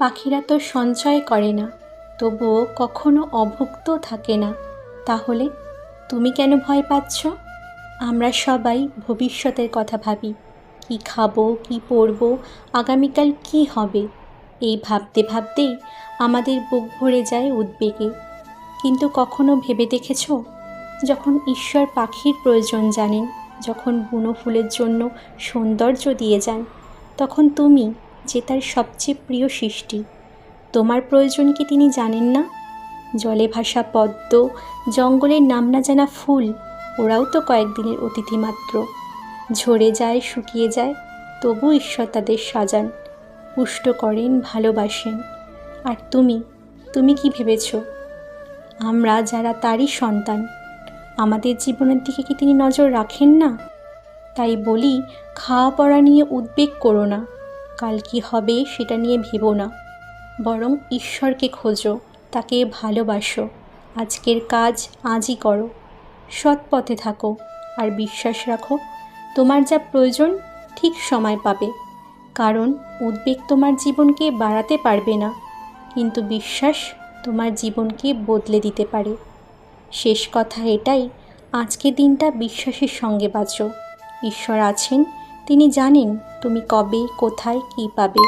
পাখিরা তো সঞ্চয় করে না, তবুও কখনো অভুক্ত থাকে না। তাহলে তুমি কেন ভয় পাচ্ছ? আমরা সবাই ভবিষ্যতের কথা ভাবি, কি খাব, কি পরবো, আগামীকাল কি হবে? এই ভাবতে ভাবতেই আমাদের বুক ভরে যায় উদ্বেগে। কিন্তু কখনো ভেবে দেখেছ? যখন ঈশ্বর পাখির প্রয়োজন জানেন, যখন বুনো ফুলের জন্য সৌন্দর্য দিয়ে যান, তখন তুমি যে তার সবচেয়ে প্রিয় সৃষ্টি। তোমার প্রয়োজন কি তিনি জানেন না? জলে ভাসা পদ্ম জঙ্গলের নাম না জানা ফুল, ওরাও তো কয়েকদিনের অতিথি মাত্র। ঝরে যায়, শুকিয়ে যায়, তবু ঈশ্বর তাদের সাজান, পুষ্ট করেন, ভালোবাসেন। আর তুমি তুমি কি ভেবেছ? আমরা যারা তারই সন্তান, আমাদের জীবনের দিকে কি তিনি নজর রাখেন না? তাই বলি খাওয়া পড়া নিয়ে উদ্বেগ করো না। কাল কি হবে সেটা নিয়ে ভেবো না। বরং ঈশ্বরকে খোঁজো, তাকে ভালোবাসো। আজকের কাজ আজই করো। সৎ পথে থাকো আর বিশ্বাস রাখো, তোমার যা প্রয়োজন ঠিক সময় পাবে। কারণ উদ্বেগ তোমার জীবনকে বাড়াতে পারবে না, কিন্তু বিশ্বাস তোমার জীবনকে বদলে দিতে পারে। শেষ কথা এটাই আজকে দিনটা বিশ্বাসের সঙ্গে বাঁচো। ঈশ্বর আছেন তিনি জানেন তুমি কবে কোথায় কি পাবে।